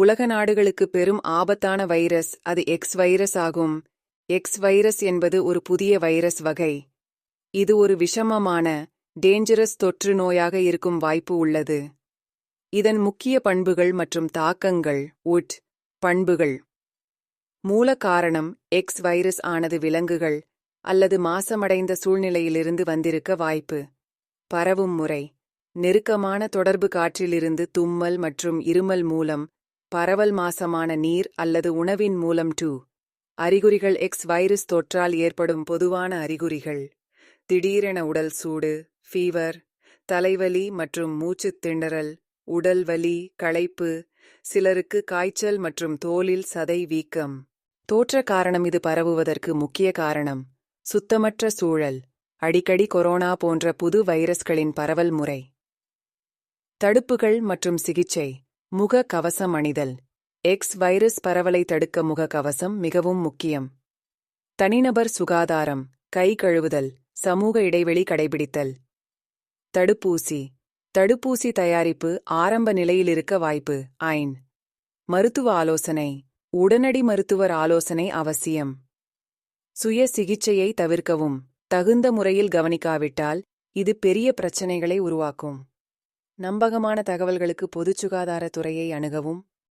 உலக நாடுகளுக்கு பெரும் ஆபத்தான வைரஸ் அது எக்ஸ் வைரஸ் ஆகும். எக்ஸ் வைரஸ் என்பது ஒரு புதிய வைரஸ் வகை. இது ஒரு விஷமமான டேஞ்சரஸ் தொற்று நோயாக இருக்கும் வாய்ப்பு உள்ளது. இதன் முக்கிய பண்புகள் மற்றும் தாக்கங்கள் உட் பண்புகள். மூல காரணம் எக்ஸ் வைரஸ் ஆனது விலங்குகள் அல்லது மாசமடைந்த சூழ்நிலையிலிருந்து வந்திருக்க வாய்ப்பு. பரவும் முறை நெருக்கமான தொடர்பு காற்றிலிருந்து தும்மல் மற்றும் இருமல் மூலம் பரவல் மாசமான நீர் அல்லது உணவின் மூலம் டூ. அறிகுறிகள் எக்ஸ் வைரஸ் தொற்றால் ஏற்படும் பொதுவான அறிகுறிகள். திடீரென உடல் சூடு ஃபீவர் தலைவலி மற்றும் மூச்சுத் திணறல் உடல் வலி களைப்பு சிலருக்கு காய்ச்சல் மற்றும் தோலில் சதை வீக்கம். தோற்ற காரணம் இது பரவுவதற்கு முக்கிய காரணம். சுத்தமற்ற சூழல். அடிக்கடி கொரோனா போன்ற புது வைரஸ்களின் பரவல் முறை. தடுப்புகள் மற்றும் சிகிச்சை. முக கவசம் அணிதல். எக்ஸ் வைரஸ் பரவலை தடுக்க முக கவசம் மிகவும் முக்கியம். தனிநபர் சுகாதாரம் கை கழுவுதல் சமூக இடைவெளி கடைபிடித்தல். தடுப்பூசி. தடுப்பூசி தயாரிப்பு ஆரம்ப நிலையில் இருக்க வாய்ப்பு ஐன். மருத்துவ ஆலோசனை. உடனடி மருத்துவர் ஆலோசனை அவசியம். சுய சிகிச்சையை தவிர்க்கவும். தகுந்த முறையில் கவனிக்காவிட்டால் இது பெரிய பிரச்சனைகளை உருவாக்கும். நம்பகமான தகவல்களுக்கு பொதுச் சுகாதாரத் துறையை அணுகவும்